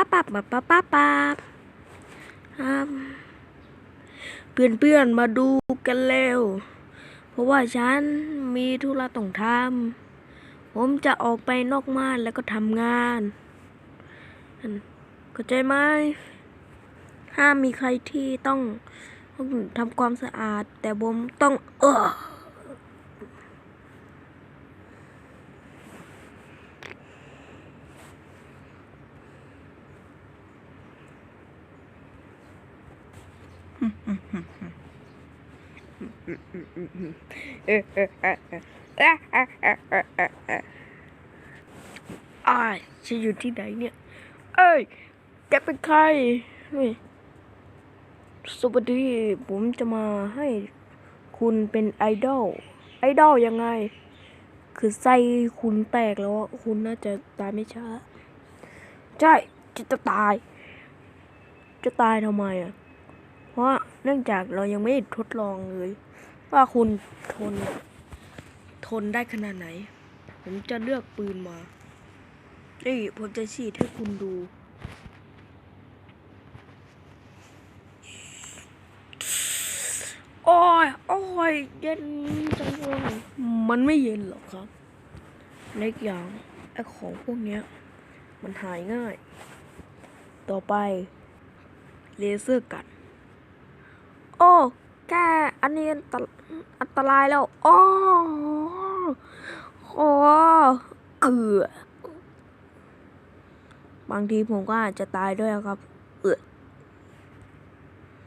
ป้าปับป้าป้าป้าป้าเพื่อนเพื่อนๆมาดูกันเร็ว เพราะว่าฉันมีธุระต้องทำผมจะออกไปนอกม่านแล้วก็ทำงานเข้าใจไหมห้ามมีใครที่ต้องทำความสะอาด แต่ผมต้องเออ อายฉันอยู่ที่ไหนเนี่ย เอ้ย แกเป็นใครเฮ้ยสวัสดี ผมจะมาให้คุณเป็นไอดอล ไอดอลยังไง คือไส้คุณแตกแล้ว คุณน่าจะตายไม่ช้า ใช่ จะจะตาย จะตายทำไมอะ เพราะเนื่องจากเรายังไม่ได้ทดลองเลย ว่าคุณทน ทนได้ขนาดไหน ผมจะเลือกปืนมานี่ผมจะฉีดให้คุณดูโอ้ยโอ้ยเย็นจังเลยมันไม่เย็นหรอกครับเล็กอย่างไอของพวกเนี้ย มันหายง่าย ต่อไปเลเซอร์กัน โอ้แกอันนี้อันตรายแล้วโอ้โอ้เกือ บางทีผมก็อาจจะตายด้วยครับ เออ